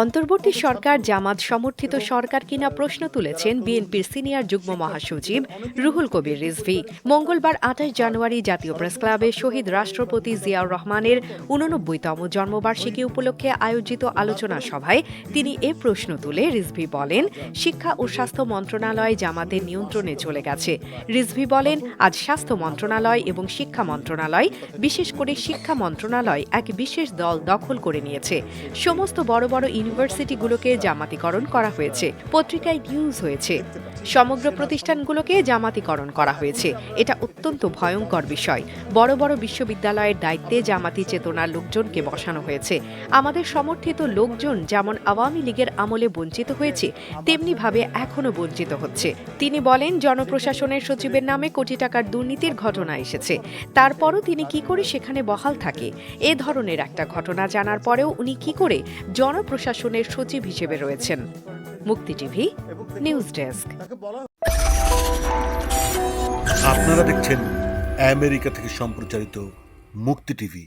অন্তর্বর্তী সরকার জামাত সমর্থিত সরকার কিনা প্রশ্ন তুলেছেন বিএনপির সিনিয়র যুগ্ম মহাসচিব রুহুল কবির রিজভি। মঙ্গলবার আঠাশ জানুয়ারি জাতীয় প্রেস ক্লাবে শহীদ রাষ্ট্রপতি জিয়াউর রহমানের উননব্বইতম জন্মবার্ষিকী উপলক্ষে আয়োজিত আলোচনা সভায় তিনি এ প্রশ্ন তুলে রিজভি বলেন, শিক্ষা ও স্বাস্থ্য মন্ত্রণালয় জামাতের নিয়ন্ত্রণে চলে গেছে। রিজভি বলেন, আজ স্বাস্থ্য মন্ত্রণালয় এবং শিক্ষা মন্ত্রণালয়, বিশেষ করে শিক্ষা মন্ত্রণালয়, এক বিশেষ দল দখল করে নিয়েছে। সমস্ত বড় বড় ইউনিভার্সিটিগুলোকে জামাতিকরণ করা হয়েছে। পত্রিকায় নিউজ হয়েছে। সমগ্র প্রতিষ্ঠানগুলোকে জামাতিকরণ করা হয়েছে। এটা অত্যন্ত ভয়ঙ্কর বিষয়। বড় বড় বিশ্ববিদ্যালয়ের দায়িত্বে জামাতি চেতনার লোকজনকে বসানো হয়েছে। আমাদের সমর্থিত লোকজন যেমন আওয়ামী লীগের আমলে বঞ্চিত হয়েছে, তেমনিভাবে এখনও বঞ্চিত হচ্ছে। তিনি বলেন, জনপ্রশাসনের সচিবের নামে কোটি টাকার দুর্নীতির ঘটনা এসেছে। তারপরও তিনি কি করে সেখানে বহাল থাকে? এ ধরনের একটা ঘটনা জানার পরেও উনি কি করে জনপ্রশাসনের সচিব হিসেবে রয়েছেন। মুক্তি টিভি, নিউজ ডেস্ক। আপনারা দেখছেন আমেরিকা থেকে সম্প্রচারিত মুক্তি টিভি।